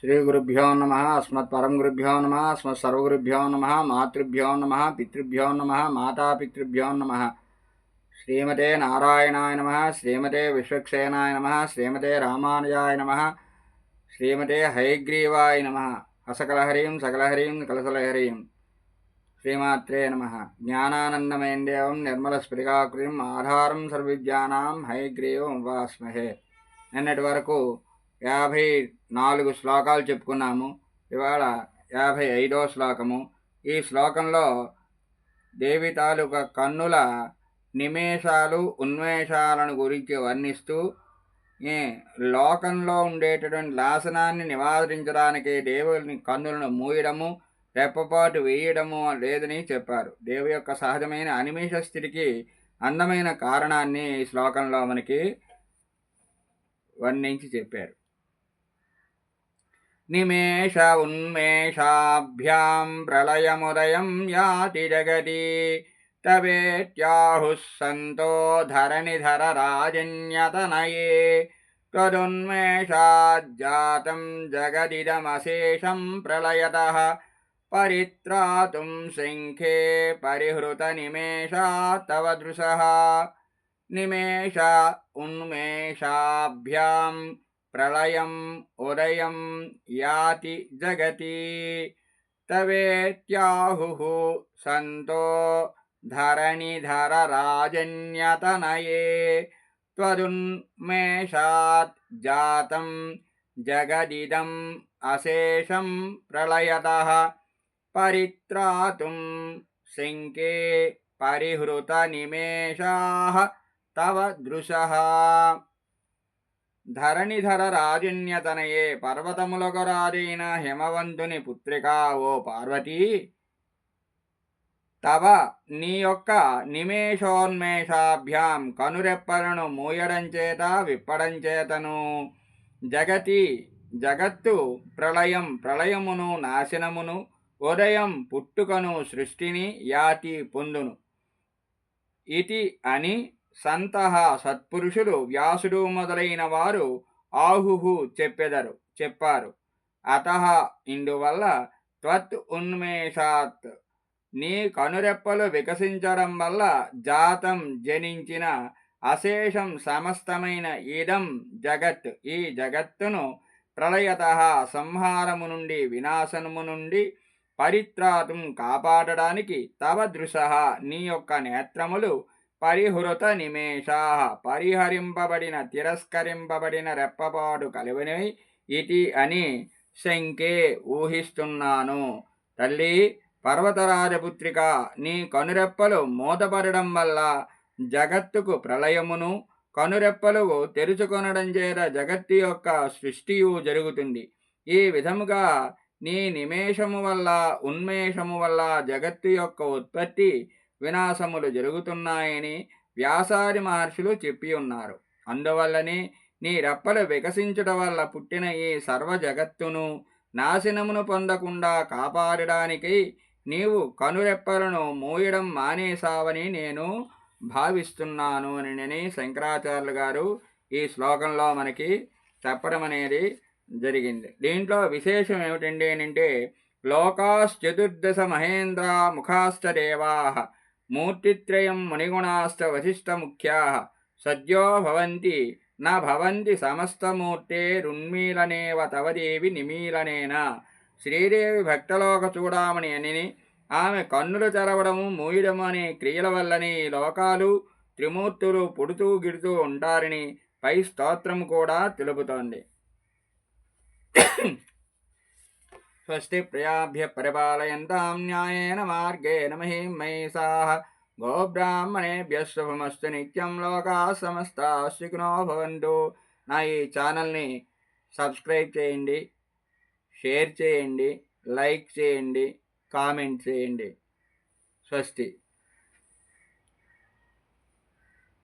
శ్రీ గురుభ్యో నమ అస్మత్పరం గురుభ్యో నమ అస్మత్సర్వగురుభ్యో నమ మాతృభ్యో నమ పితృభ్యో నమ మాతాపితృభ్యో నమ. శ్రీమతే నారాయణాయ నమ శ్రీమతే విశ్వక్సేనాయ నమ శ్రీమతే రామానుజాయ నమ శ్రీమతే హయగ్రీవాయ నమ. హసకలహరీం సకలహరీం కలసలహరీం శ్రీమాత్రే నమ. జ్ఞానానందమయం దేవం నిర్మలస్ఫటికాకృతిం ఆధారం సర్వవిద్యానాం హయగ్రీవం ఉపాస్మహే నిన్నటి వరకు యాభై నాలుగు శ్లోకాలు చెప్పుకున్నాము. ఇవాళ యాభై ఐదో శ్లోకము. ఈ శ్లోకంలో దేవి తాలూకా కన్నుల నిమేషాలు ఉన్మేషాలను గురించి వర్ణిస్తూ ఈ లోకంలో ఉండేటటువంటి లాసనాన్ని నివారించడానికి దేవుని కన్నులను మూయడము రెప్పపాటు వేయడము లేదని చెప్పారు. దేవి యొక్క సహజమైన అనిమేష స్థితికి అందమైన కారణాన్ని ఈ శ్లోకంలో మనకి వర్ణించి చెప్పారు. निमेष उन्मेषाभ्यां प्रलयमुदयं याति जगति। तवेत्याहुः सन्तो धरणिधरराजन्यतनये। त्वदुन्मेषातं जगदिदमशेषं प्रलयतः। परित्रातुं शङ्खे परिहृतनिमेषा तव दृशः। निमेष उन्मेषाभ्याम् प्रलयम् उदयं याति जगति। तवेत्याहुः सन्तो धरणिधरराजन्यतनये। त्वदुन्मेषात् जातं जगदिदम् अशेषं प्रलयतः। परित्रातुं सिङ्के परिहृतनिमेषाः तव दृशः ధరణిధర రాజన్యతనయే పర్వతములకు రాజైన హిమవంతుని పుత్రికా ఓ పార్వతీ! తవ నీ యొక్క నిమేషోన్మేషాభ్యాం కనురెప్పలను మూయడం చేత విప్పడం చేతను. జగతి జగత్తు ప్రళయం ప్రళయమును నాశనమును ఉదయం పుట్టుకను సృష్టిని యాతి పొందును. ఇది అని సంతః సత్పురుషులు వ్యాసుడు మొదలైన వారు ఆహుహు చెప్పెదరు చెప్పారు. అత ఇందువల్ల త్వత్ ఉన్మేషాత్. నీ కనురెప్పలు వికసించడం వల్ల జాతం జనించిన అశేషం సమస్తమైన ఇదం జగత్. ఈ జగత్తును ప్రళయత సంహారము నుండి వినాశనము నుండి పరిత్రాతం కాపాడడానికి తవ దృశ నీ యొక్క నేత్రములు పరిహృత నిమేషా పరిహరింపబడిన తిరస్కరింపబడిన రెప్పపాటు కలివినవి ఇది అని శంకే ఊహిస్తున్నాను. తల్లి పర్వతరాజపుత్రిక నీ కనురెప్పలు మూతపడడం వల్ల జగత్తుకు ప్రళయమును కనురెప్పలు తెరుచుకొనడం చేత జగత్తు యొక్క సృష్టియు జరుగుతుంది. ఈ విధముగా నీ నిమేషము వల్ల ఉన్మేషము వల్ల జగత్తు యొక్క ఉత్పత్తి వినాశములు జరుగుతున్నాయని వ్యాసారి మహర్షులు చెప్పి ఉన్నారు. అందువల్లనే నీ రెప్పలు వికసించుట వల్ల పుట్టిన ఈ సర్వ జగత్తును నాశనమును పొందకుండా కాపాడడానికి నీవు కనురెప్పలను మూయడం మానేశావని నేను భావిస్తున్నాను అని శంకరాచార్యులు గారు ఈ శ్లోకంలో మనకి చెప్పడం అనేది జరిగింది. దీంట్లో విశేషం ఏమిటండి అంటే లోకాశ్చతుర్దశ మహేంద్ర ముఖాశ్చ దేవాహ మూర్తిత్రయం మునిగుణాశ్చ వశిష్టముఖ్యా. సద్యో భవంతి నా భవంతి సమస్తమూర్తేరున్మీలనేవ తవదేవి నిమీలనేన. శ్రీదేవి భక్తలోక చూడామని అని ఆమె కన్నులు తెరవడము మూయడము అనే క్రియల వల్లనే ఈ లోకాలు త్రిమూర్తులు పుడుతూ గిడుతూ ఉంటారని పై స్తోత్రం కూడా తెలుపుతోంది. స్వస్తి ప్రియాభ్య పరిపాలయంతాం న్యాయేన మార్గేణ మహిం మహిషాः గోబ్రాహ్మణేభ్య శుభమస్తు నిత్యం లోకా సమస్త సుఖినో భవంతు నా ఈ ఛానల్ని సబ్స్క్రైబ్ చేయండి షేర్ చేయండి లైక్ చేయండి కామెంట్ చేయండి స్వస్తి